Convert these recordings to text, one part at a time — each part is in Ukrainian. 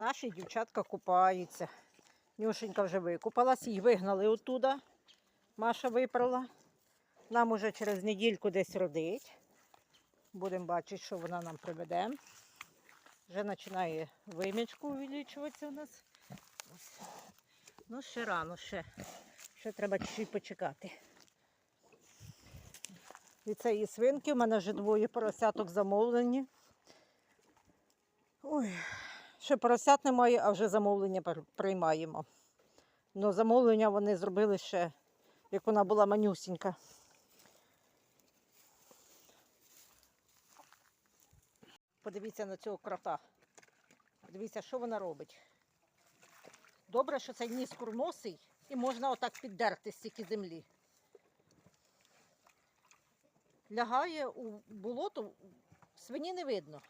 Наші дівчатка купаються. Нюшенька вже викупалась, їх вигнали оттуда. Маша випрала. Нам уже через недільку десь родить. Будемо бачити, що вона нам приведе. Вже починає вимічку увеличуватися у нас. Ну, ще рано, ще. Ще треба чуть почекати. Від цієї свинки в мене вже двоє поросяток замовлені. Ой, ще поросят немає, а вже замовлення приймаємо. Ну, замовлення вони зробили ще, як вона була манюсінька. Подивіться на цього крота. Подивіться, що вона робить. Добре, що цей ніс курносий і можна отак піддерти стільки землі. Лягає у болото, свині не видно.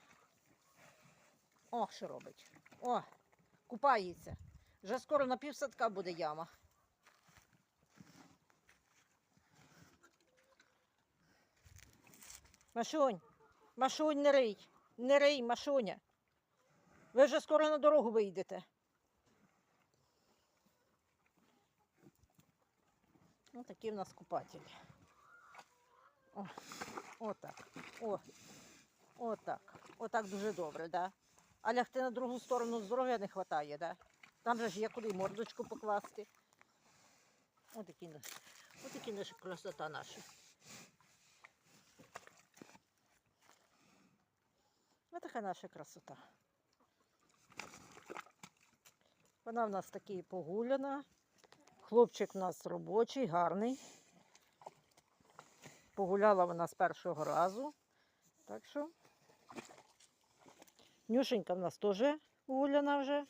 О, що робить. О, купається. Вже скоро на півсадка буде яма. Машунь, Машунь, не рий. Не рий, Машуня. Ви вже скоро на дорогу вийдете. Ось такі в нас купателі. О, отак. О, отак. Отак дуже добре, да? А лягти на другу сторону здоров'я не вистачає, да? Там же ж є куди мордочку покласти. Отакі, отакі наша красота наша. Отака наша красота. Вона в нас такий погуляна. Хлопчик в нас робочий, гарний. Погуляла вона з першого разу. Так що. Нюшенька в нас теж гуляна вже.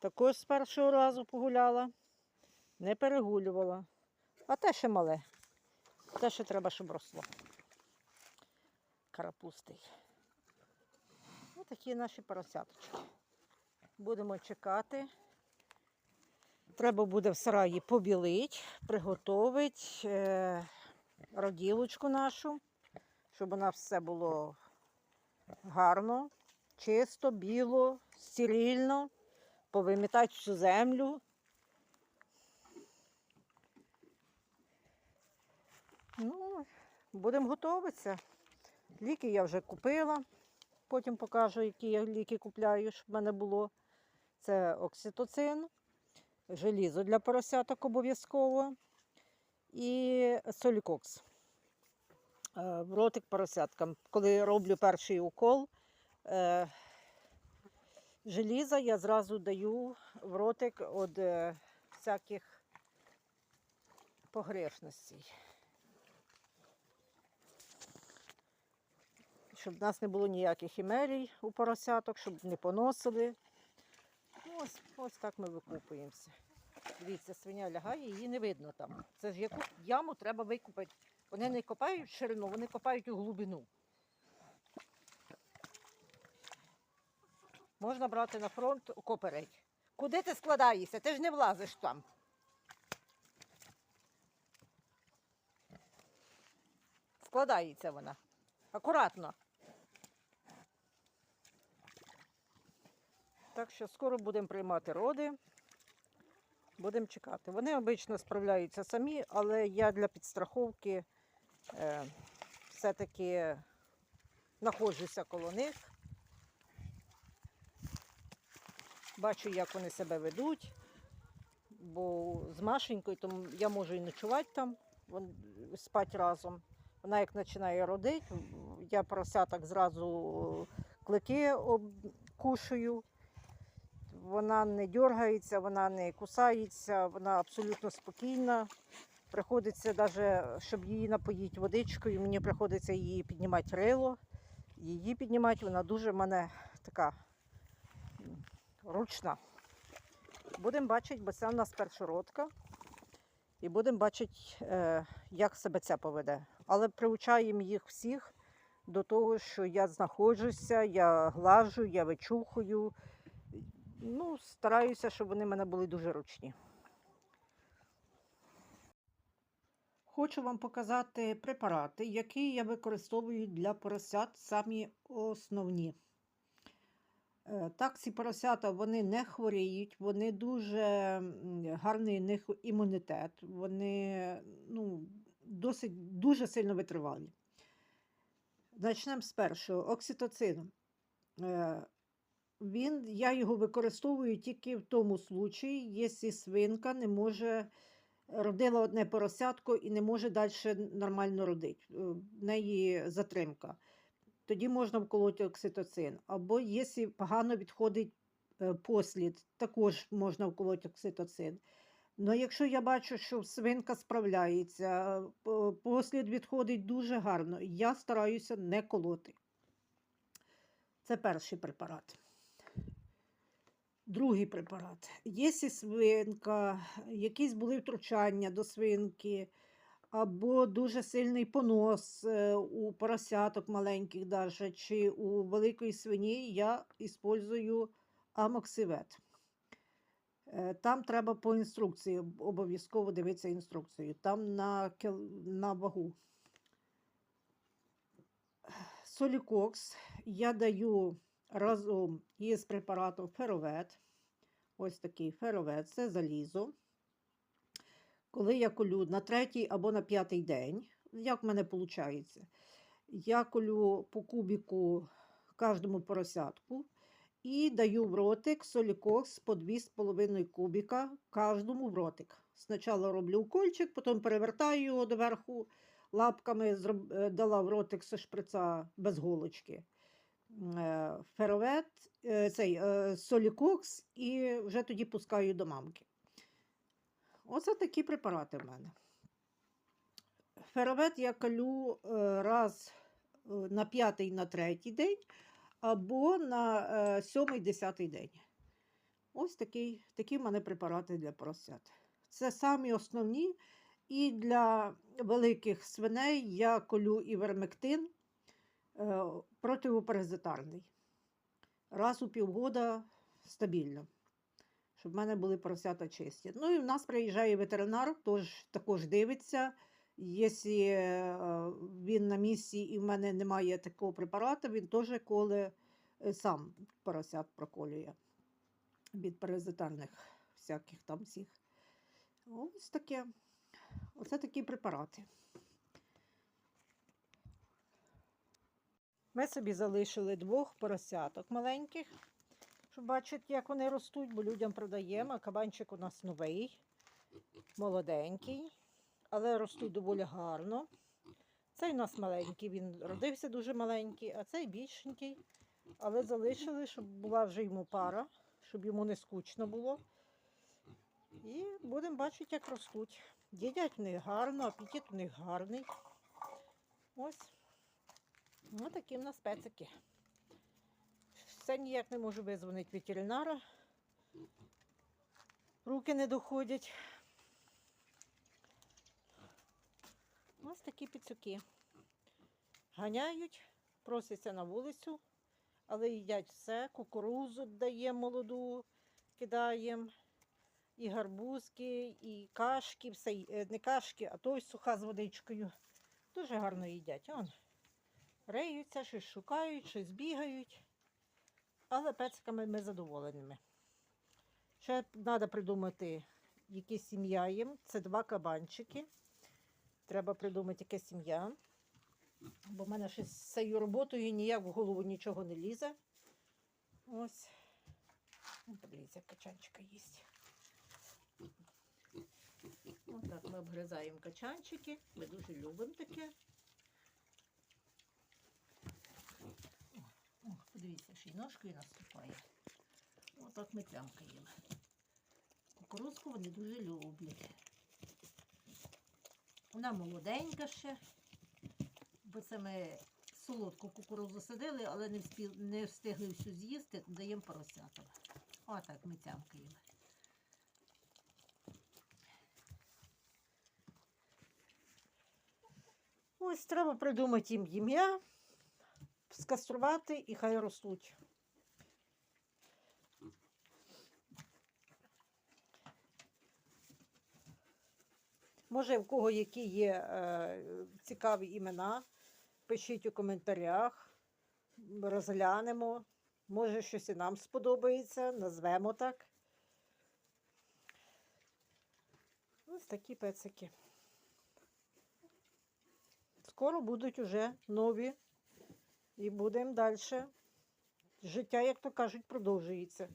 Також з першого разу погуляла. Не перегулювала. А те ще мале. Те ще треба, щоб росло. Карапустий. Ось такі наші поросяточки. Будемо чекати. Треба буде в сараї побілити, приготувати е, роділочку нашу, щоб у нас все було гарно, чисто, біло, стерильно, повимітати всю землю. Ну, будемо готуватися. Ліки я вже купила. Потім покажу, які я ліки купляю, щоб в мене було. Це окситоцин, желізо для поросяток обов'язково і солікокс. Е, В ротик поросяткам. Коли роблю перший укол е, желіза, я зразу даю в ротик від е, всяких погрешностей. Щоб в нас не було ніяких хімерій у поросяток, щоб не поносили. Ну, Ось, ось так ми викупуємося. Дивіться, свиня лягає, її не видно там. Це ж яку яму треба викупити. Вони не копають ширину, вони копають у глибину. Можна брати на фронт окопереть. Куди ти складаєшся? Ти ж не влазиш там. Складається вона. Акуратно. Так що скоро будемо приймати роди. Будемо чекати. Вони обично справляються самі, але я для підстраховки е, все-таки знаходжуся коло них. Бачу, як вони себе ведуть. Бо з Машенькою то я можу і ночувати там, спати разом. Вона як починає родити, я поросяток зразу клики обкушую. Вона не дергається, вона не кусається, вона абсолютно спокійна. Приходиться навіть, щоб її напоїти водичкою, мені приходиться її піднімати рило, її піднімати, вона дуже в мене така ручна. Будемо бачити, бо це в нас першородка. І будемо бачити, е, як себе ця поведе. Але приучаємо їх всіх до того, що я знаходжуся, я глажу, я вичухую. Ну, стараюся, щоб вони в мене були дуже ручні. Хочу вам показати препарати, які я використовую для поросят самі основні. Е, Так, ці поросята вони не хворіють, вони дуже гарний у них імунітет, вони ну, досить дуже сильно витривалі. Почнемо з першого. Окситоцин. Е, Він, я його використовую тільки в тому случаї, якщо свинка не може родила одне поросятко і не може далі нормально родити. Е, В неї затримка. Тоді можна вколоти окситоцин. Або якщо погано відходить е, послід, також можна вколоти окситоцин. Ну, якщо я бачу, що свинка справляється, е, послід відходить дуже гарно, я стараюся не колоти. Це перший препарат. Другий препарат. Якщо свинка, якісь були втручання до свинки, або дуже сильний понос е, у поросяток маленьких, даже, чи у великої свині, я використовую амоксивет. Е, Там треба по інструкції, обов'язково дивитися інструкцію. Там на, на вагу. Солікокс я даю разом із препаратом феровет. Ось такий феровет, це залізо. Коли я колю на третій або на п'ятий день, як в мене виходить, я колю по кубіку кожному поросятку і даю в ротик солікокс по 2,5 кубіка кожному в ротик. Спочатку роблю укольчик, потім перевертаю його доверху лапками, е, дала в ротик зі шприца без голочки. Е, Феровет, е, цей солікокс і вже тоді пускаю до мамки. Оце такі препарати в мене. Феровет я калю е, раз е, на п'ятий, на третій день або на е, сьомий, десятий день. Ось такий, такі в мене препарати для поросят. Це самі основні. І для великих свиней я колю івермектин е, противопаразитарний. Раз у півгода стабільно щоб в мене були поросята чисті. Ну і в нас приїжджає ветеринар, тож також дивиться. Якщо е, він на місці і в мене немає такого препарату, він теж коле е, сам поросят проколює від паразитарних всяких там всіх. Ось таке. Оце такі препарати. Ми собі залишили двох поросяток маленьких щоб бачити, як вони ростуть, бо людям продаємо. А кабанчик у нас новий, молоденький, але ростуть доволі гарно. Цей у нас маленький, він родився дуже маленький, а цей більшенький. Але залишили, щоб була вже йому пара, щоб йому не скучно було. І будемо бачити, як ростуть. Їдять в них гарно, апетит у них гарний. Ось. Ось такі в нас пецики. Все ніяк не можу визвонити ветеринара. Руки не доходять. Ось такі піцюки. Ганяють, просяться на вулицю, але їдять все. Кукурузу даємо молоду, кидаємо, і гарбузки, і кашки, все, е, не кашки, а той суха з водичкою. Дуже гарно їдять. Он. Реються, щось шукають, щось бігають. Але пециками ми задоволеними. Ще треба придумати, які сім'я їм. Це два кабанчики. Треба придумати, яке сім'я. Бо в мене ще з цією роботою ніяк в голову нічого не лізе. Ось. Ну, Подивіться, качанчика їсть. Ось так ми обгризаємо качанчики. Ми дуже любимо таке. О, ножкою наступає. Отак ми тямкаємо. Кукурузку вони дуже люблять. Вона молоденька ще, бо це ми солодку кукурузу садили, але не, вспі... не встигли всю з'їсти, даємо поросятам. Отак ми тямкаємо. Ось треба придумати їм ім'я, скаструвати і хай ростуть. Може, в кого які є е, цікаві імена, пишіть у коментарях, розглянемо. Може, щось і нам сподобається, назвемо так. Ось такі пецики. Скоро будуть уже нові. І будемо далі. Життя, як то кажуть, продовжується.